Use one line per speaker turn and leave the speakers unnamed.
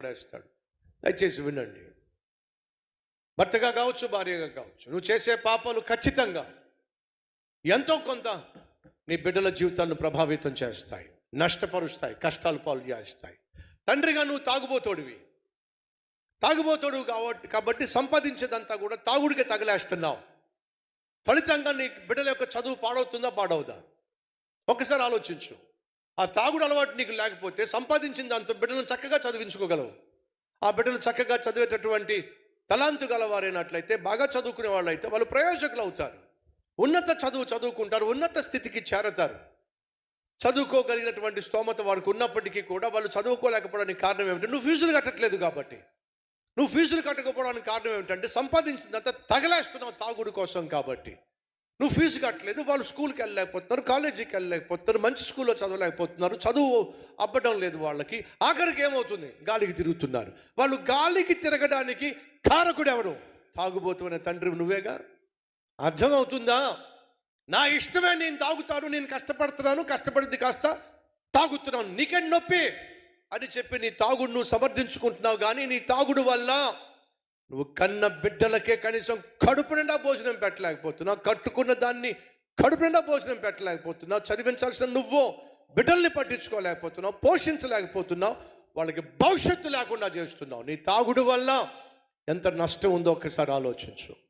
పడేస్తాడు. దయచేసి వినండి. భర్తగా కావచ్చు భార్యగా కావచ్చు నువ్వు చేసే పాపాలు ఖచ్చితంగా ఎంతో కొంత నీ బిడ్డల జీవితాలను ప్రభావితం చేస్తాయి నష్టపరుస్తాయి కష్టాలు పాలు చేస్తాయి. తండ్రిగా నువ్వు తాగుబోతోడివి. తాగుబోతోడు కాబట్టి కాబట్టి సంపాదించేదంతా కూడా తాగుడికి తగిలేస్తున్నావు. ఫలితంగా నీ బిడ్డల యొక్క చదువు పాడవుతుందా పాడవుదా? ఒకసారి ఆలోచించు. ఆ తాగుడు అలవాటు నీకు లేకపోతే సంపాదించిన దాంతో బిడ్డలను చక్కగా చదివించుకోగలవు. ఆ బిడ్డలు చక్కగా చదివేటటువంటి తలాంతు గలవారైనట్లయితే బాగా చదువుకునే వాళ్ళు అయితే వాళ్ళు ప్రయోజకులు అవుతారు. ఉన్నత చదువు చదువుకుంటారు ఉన్నత స్థితికి చేరతారు. చదువుకోగలిగినటువంటి స్తోమత వారికి ఉన్నప్పటికీ కూడా వాళ్ళు చదువుకోలేకపోవడానికి కారణం ఏమిటంటే నువ్వు ఫీజులు కట్టట్లేదు కాబట్టి. నువ్వు ఫీజులు కట్టకపోవడానికి కారణం ఏమిటంటే సంపాదించిందంతా తగలేస్తున్నావు తాగుడు కోసం కాబట్టి. నువ్వు ఫీజు కట్టలేదు వాళ్ళు స్కూల్కి వెళ్ళలేకపోతున్నారు కాలేజీకి వెళ్ళలేకపోతున్నారు మంచి స్కూల్లో చదవలేకపోతున్నారు చదువు అవ్వడం లేదు వాళ్ళకి. ఆఖరికి ఏమవుతుంది? గాలికి తిరుగుతున్నారు. వాళ్ళు గాలికి తిరగడానికి కారకుడు ఎవరు? తాగుబోతున్న తండ్రి నువ్వేగా? అర్థమవుతుందా? నా ఇష్టమే నేను తాగుతాను నేను కష్టపడుతున్నాను కష్టపడింది కాస్త తాగుతున్నాను. నీకేం నొప్పి? అని చెప్పి నీ తాగుడు నువ్వు సమర్థించుకుంటున్నావు కానీ నీ తాగుడు వల్ల నువ్వు కన్న బిడ్డలకే కనీసం కడుపు నిండా భోజనం పెట్టలేకపోతున్నావు. కట్టుకున్న దాన్ని కడుపు నిండా భోజనం పెట్టలేకపోతున్నావు. చదివించాల్సిన నువ్వు బిడ్డల్ని పట్టించుకోలేకపోతున్నావు. పోషించలేకపోతున్నావు. వాళ్ళకి భవిష్యత్తు లేకుండా చేస్తున్నావు. నీ తాగుడు వల్ల ఎంత నష్టం ఉందో ఒకసారి ఆలోచించు.